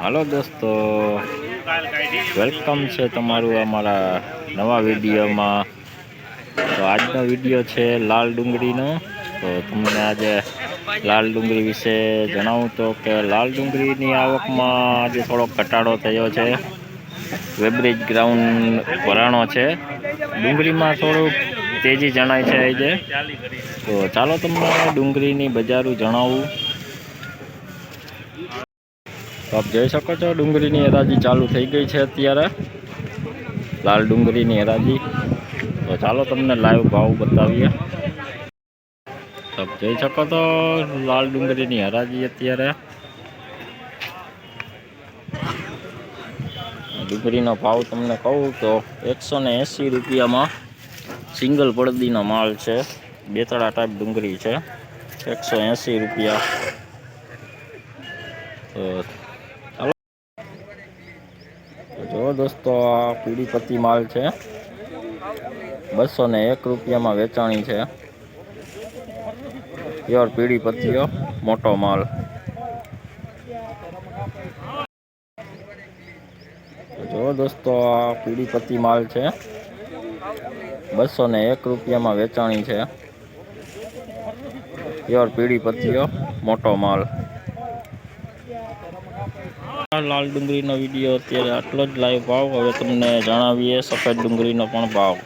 હાલો દોસ્તો. વેલકમ છે તમારું અમારા નવા વિડીયોમાં. તો આજનો વીડિયો છે લાલ ડુંગળીનો. તો તમને આજે લાલ ડુંગળી વિશે જણાવું તો કે લાલ ડુંગળીની આવકમાં આજે થોડોક ઘટાડો થયો છે. વેબ્રિજ ગ્રાઉન્ડ ભરાણો છે. ડુંગળીમાં થોડુંક તેજી જણાય છે આજે. તો ચાલો તમને ડુંગળીની બજારું જણાવું. તો આપ જોઈ શકો છો, ડુંગળીની હરાજી ચાલુ થઈ ગઈ છે અત્યારે. લાલ ડુંગળીની હરાજી. તો ચાલો તમને લાઈવ ભાવ બતાવીએ. આપ જોઈ શકો તો લાલ ડુંગળીની હરાજી અત્યારે. ડુંગળીનો ભાવ તમને કહું તો એકસો ને એંસી રૂપિયામાં સિંગલ પડદીનો માલ છે. બેતડા ટાઈપ ડુંગળી છે. એકસો એંસી રૂપિયા. તો ચાલો તો દોસ્તો આ પીડીપતિ માલ છે. બસો ને એક રૂપિયામાં વેચાણી છે. પ્યોર પીડીપતિઓ, મોટો માલ. જો દોસ્તો આ પીડીપતિ માલ છે. બસો ને એક રૂપિયામાં વેચાણી છે. પ્યોર પીડીપતિઓ, મોટો માલ. લાલ ડુંગળીનો વીડિયો અત્યારે આટલો જ લાઈવ ભાવ હવે તમને જણાવીએ સફેદ ડુંગળીનો પણ ભાવ.